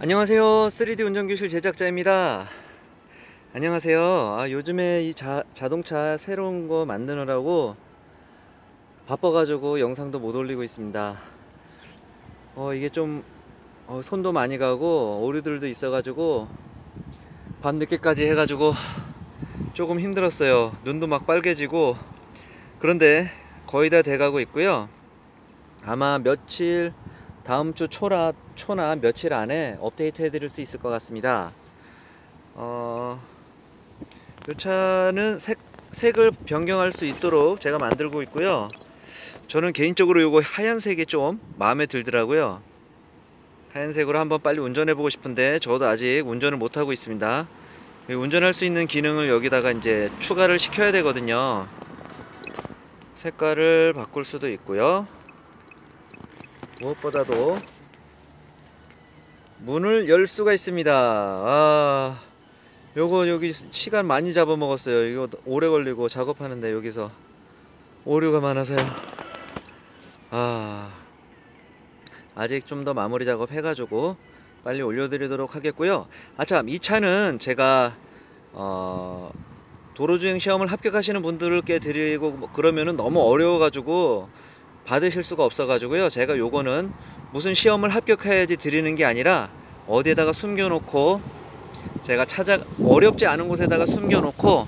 안녕하세요. 3D 운전교실 제작자입니다. 안녕하세요. 아, 요즘에 이 자, 자동차 새로운 거 만드느라고 바빠가지고 영상도 못 올리고 있습니다. 어 이게 좀 어, 손도 많이 가고 오류들도 있어가지고 밤늦게까지 해가지고 조금 힘들었어요. 눈도 막 빨개지고. 그런데 거의 다 돼가고 있고요. 아마 며칠 다음 주 초나, 초나 며칠 안에 업데이트 해드릴 수 있을 것 같습니다. 어, 이 차는 색, 색을 변경할 수 있도록 제가 만들고 있고요. 저는 개인적으로 이거 하얀색이 좀 마음에 들더라고요. 하얀색으로 한번 빨리 운전해 보고 싶은데 저도 아직 운전을 못 하고 있습니다. 운전할 수 있는 기능을 여기다가 이제 추가를 시켜야 되거든요. 색깔을 바꿀 수도 있고요. 무엇보다도 문을 열 수가 있습니다. 아 요거 여기 시간 많이 잡아먹었어요. 이거 오래 걸리고 작업하는데 여기서 오류가 많아서요. 아 아직 좀 더 마무리 작업 해가지고 빨리 올려드리도록 하겠고요. 아참 이 차는 제가 어 도로주행 시험을 합격하시는 분들께 드리고 뭐 그러면은 너무 어려워 가지고 받으실 수가 없어 가지고요. 제가 요거는 무슨 시험을 합격해야지 드리는 게 아니라 어디에다가 숨겨 놓고 제가 찾아 어렵지 않은 곳에다가 숨겨 놓고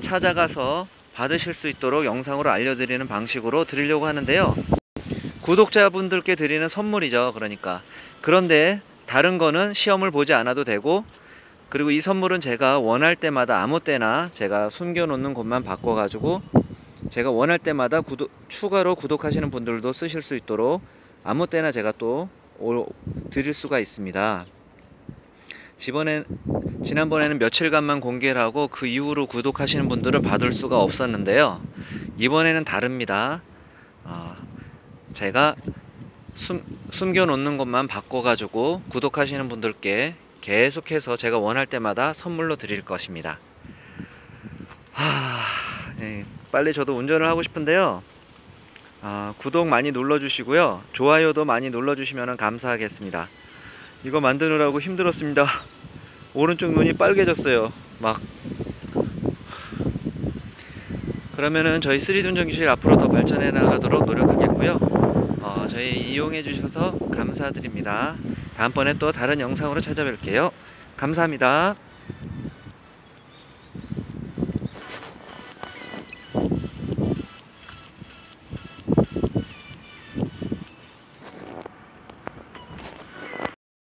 찾아가서 받으실 수 있도록 영상으로 알려드리는 방식으로 드리려고 하는데요. 구독자분들께 드리는 선물이죠 그러니까. 그런데 다른 거는 시험을 보지 않아도 되고 그리고 이 선물은 제가 원할 때마다 아무 때나 제가 숨겨 놓는 곳만 바꿔 가지고 제가 원할 때마다 구독, 추가로 구독하시는 분들도 쓰실 수 있도록 아무 때나 제가 또 드릴 수가 있습니다. 지번에 지난번에는 며칠간만 공개를 하고 그 이후로 구독하시는 분들은 받을 수가 없었는데요. 이번에는 다릅니다. 어, 제가 숨, 숨겨 놓는 것만 바꿔가지고 구독하시는 분들께 계속해서 제가 원할 때마다 선물로 드릴 것입니다. 하, 네. 빨리 저도 운전을 하고 싶은데요. 아, 구독 많이 눌러주시고요. 좋아요도 많이 눌러주시면 감사하겠습니다. 이거 만드느라고 힘들었습니다. 오른쪽 눈이 빨개졌어요. 막. 그러면은 저희 3D 운전기실 앞으로 더 발전해 나가도록 노력하겠고요. 어, 저희 이용해 주셔서 감사드립니다. 다음번에 또 다른 영상으로 찾아뵐게요. 감사합니다